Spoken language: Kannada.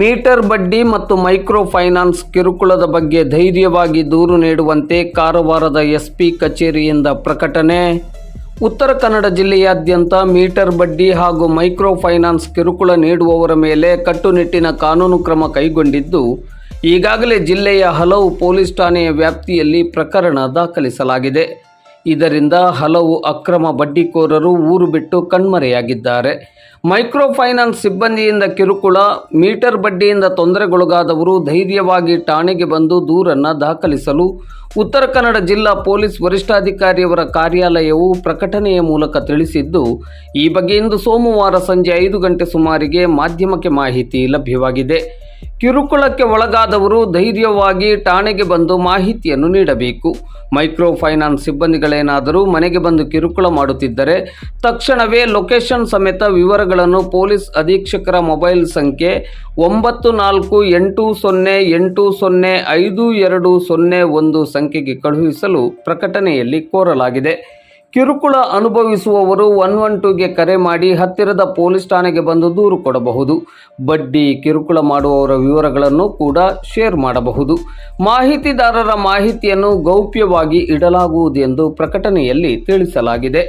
ಮೀಟರ್ ಬಡ್ಡಿ ಮತ್ತು ಮೈಕ್ರೋ ಫೈನಾನ್ಸ್ ಕಿರುಕುಳದ ಬಗ್ಗೆ ಧೈರ್ಯವಾಗಿ ದೂರು ನೀಡುವಂತೆ ಕಾರವಾರದ ಎಸ್ಪಿ ಕಚೇರಿಯಿಂದ ಪ್ರಕಟಣೆ. ಉತ್ತರ ಕನ್ನಡ ಜಿಲ್ಲೆಯಾದ್ಯಂತ ಮೀಟರ್ ಬಡ್ಡಿ ಹಾಗೂ ಮೈಕ್ರೋ ಫೈನಾನ್ಸ್ ಕಿರುಕುಳ ನೀಡುವವರ ಮೇಲೆ ಕಟ್ಟುನಿಟ್ಟಿನ ಕಾನೂನು ಕ್ರಮ ಕೈಗೊಂಡಿದ್ದು, ಈಗಾಗಲೇ ಜಿಲ್ಲೆಯ ಹಲವು ಪೊಲೀಸ್ ಠಾಣೆಯ ವ್ಯಾಪ್ತಿಯಲ್ಲಿ ಪ್ರಕರಣ ದಾಖಲಿಸಲಾಗಿದೆ. ಇದರಿಂದ ಹಲವು ಅಕ್ರಮ ಬಡ್ಡಿಕೋರರು ಊರು ಬಿಟ್ಟು ಕಣ್ಮರೆಯಾಗಿದ್ದಾರೆ. ಮೈಕ್ರೋ ಫೈನಾನ್ಸ್ ಸಿಬ್ಬಂದಿಯಿಂದ ಕಿರುಕುಳ, ಮೀಟರ್ ಬಡ್ಡಿಯಿಂದ ತೊಂದರೆಗೊಳಗಾದವರು ಧೈರ್ಯವಾಗಿ ಠಾಣೆಗೆ ಬಂದು ದೂರನ್ನು ದಾಖಲಿಸಲು, ಉತ್ತರ ಕನ್ನಡ ಜಿಲ್ಲಾ ಪೊಲೀಸ್ ವರಿಷ್ಠಾಧಿಕಾರಿಯವರ ಕಾರ್ಯಾಲಯವು ಪ್ರಕಟಣೆಯ ಮೂಲಕ ತಿಳಿಸಿದ್ದು, ಈ ಬಗ್ಗೆ ಇಂದು ಸೋಮವಾರ ಸಂಜೆ ಐದು ಗಂಟೆ ಸುಮಾರಿಗೆ ಮಾಧ್ಯಮಕ್ಕೆ ಮಾಹಿತಿ ಲಭ್ಯವಾಗಿದೆ. ಕಿರುಕುಳಕ್ಕೆ ಒಳಗಾದವರು ಧೈರ್ಯವಾಗಿ ಠಾಣೆಗೆ ಬಂದು ಮಾಹಿತಿಯನ್ನು ನೀಡಬೇಕು. ಮೈಕ್ರೋ ಫೈನಾನ್ಸ್ ಸಿಬ್ಬಂದಿಗಳೇನಾದರೂ ಮನೆಗೆ ಬಂದು ಕಿರುಕುಳ ಮಾಡುತ್ತಿದ್ದರೆ ತಕ್ಷಣವೇ ಲೊಕೇಶನ್ ಸಮೇತ ವಿವರಗಳನ್ನು ಪೊಲೀಸ್ ಅಧೀಕ್ಷಕರ ಮೊಬೈಲ್ ಸಂಖ್ಯೆ ಒಂಬತ್ತು ನಾಲ್ಕು ಎಂಟು ಸೊನ್ನೆ ಎಂಟು ಸೊನ್ನೆ ಐದು ಎರಡು ಸೊನ್ನೆ ಒಂದು ಸಂಖ್ಯೆಗೆ ಕಳುಹಿಸಲು ಪ್ರಕಟಣೆಯಲ್ಲಿ ಕೋರಲಾಗಿದೆ. ಕಿರುಕುಳ ಅನುಭವಿಸುವವರು ಒನ್ ಒನ್ ಟೂಗೆ ಕರೆ ಮಾಡಿ ಹತ್ತಿರದ ಪೊಲೀಸ್ ಠಾಣೆಗೆ ಬಂದು ದೂರು ಕೊಡಬಹುದು. ಬಡ್ಡಿ ಕಿರುಕುಳ ಮಾಡುವವರ ವಿವರಗಳನ್ನು ಕೂಡ ಶೇರ್ ಮಾಡಬಹುದು. ಮಾಹಿತಿದಾರರ ಮಾಹಿತಿಯನ್ನು ಗೌಪ್ಯವಾಗಿ ಇಡಲಾಗುವುದು ಎಂದು ಪ್ರಕಟಣೆಯಲ್ಲಿ ತಿಳಿಸಲಾಗಿದೆ.